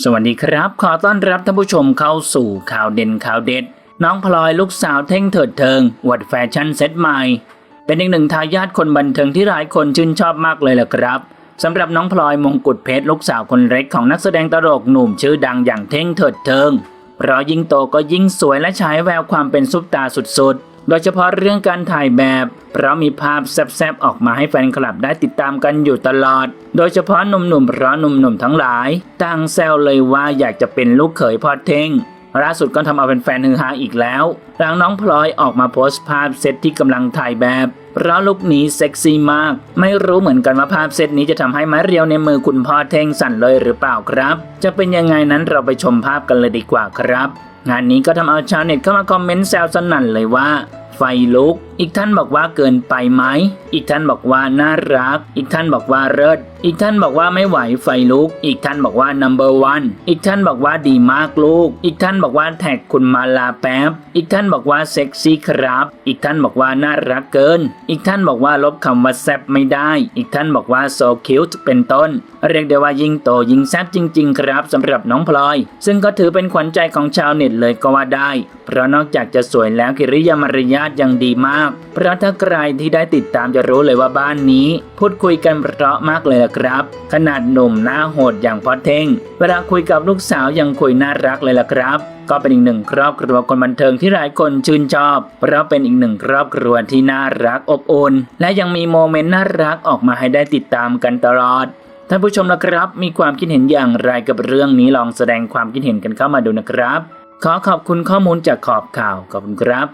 สวัสดีครับ ขอต้อนรับท่านผู้ชมเข้าสู่ข่าวเด่นข่าวเด็ด น้องพลอยลูกสาวเท่งเถิดเทิงอวดแฟชั่นเซ็ตใหม่ เป็นอีกหนึ่งทายาทคนบันเทิงที่หลายคนชื่นชอบมากเลยล่ะครับสำหรับน้องพลอยมงกุฎเพชรลูกสาวคนเล็กของนักแสดงตลกหนุ่มชื่อดังอย่างเท่งเถิดเทิงเพราะยิ่งโตก็ยิ่งสวยและฉายแววความเป็นซุปตาสุดๆ โดยเฉพาะเรื่องการถ่ายแบบ เพราะมีภาพแซบๆออกมาให้แฟนคลับได้ติดตามกันอยู่ตลอด โดยเฉพาะหนุ่มๆเพราะหนุ่มๆทั้งหลายต่างแซวเลยว่าอยากจะเป็นลูกเขยพ่อเท่งล่าสุดก็ทำเอาเป็นแฟนๆฮือฮาอีกแล้ว หลังน้องพลอยออกมาโพสต์ภาพเซตที่กำลังถ่ายแบบ เพราะลุคนี้เซ็กซี่มาก ไม่รู้เหมือนกันว่าภาพเซตนี้จะทำให้ไม้เรียวในมือคุณพ่อเท่งสั่นเลยหรือเปล่าครับ จะเป็นยังไงนั้นเราไปชมภาพกันเลยดีกว่าครับ งานนี้ก็ทำเอาชาวเน็ตเข้ามาคอมเมนต์แซวสนั่นเลยว่า ไฟลุก อีกท่านบอกว่าเกินไปไหม อีกท่านบอกว่าน่ารัก อีกท่านบอกว่าเลิศ อีกท่านบอกว่าไม่ไหวไฟลุก อีกท่านบอกว่า number one อีกท่านบอกว่าดีมากลูก อีกท่านบอกว่าแท็กคุณมาลาแป๊บ อีกท่านบอกว่าเซ็กซี่ครับ อีกท่านบอกว่าน่ารักเกิน อีกท่านบอกว่าลบคำว่าแซบไม่ได้ อีกท่านบอกว่า so cute เป็นต้น เรียกได้ว่ายิ่งโตยิ่งแซบจริง ๆ ครับสำหรับน้องพลอย ซึ่งก็ถือเป็นขวัญใจของชาวเน็ตเลยก็ว่าได้ เพราะนอกจากจะสวยแล้วกิริยามารยาทยังดีมาก เพราะถ้าใครที่ได้ติดตามจะรู้เลยว่าบ้านนี้ พูดคุยกันเพราะมากเลยครับ ขนาดหนุ่มหน้าโหดอย่างพอเท่ง เวลาคุยกับลูกสาวยังคุยน่ารักเลยล่ะครับ ก็เป็นอีกหนึ่งครอบครัวคนบันเทิงที่หลายคนชื่นชอบ เพราะเป็นอีกหนึ่งครอบครัวที่น่ารักอบอุ่นและยังมีโมเมนต์น่ารักออกมาให้ได้ติดตามกันตลอดท่านผู้ชมนะครับ มีความคิดเห็นอย่างไรกับเรื่องนี้ลองแสดงความคิดเห็นกันเข้ามาดูนะครับ ขอขอบคุณข้อมูลจากขอบข่าวขอบคุณครับ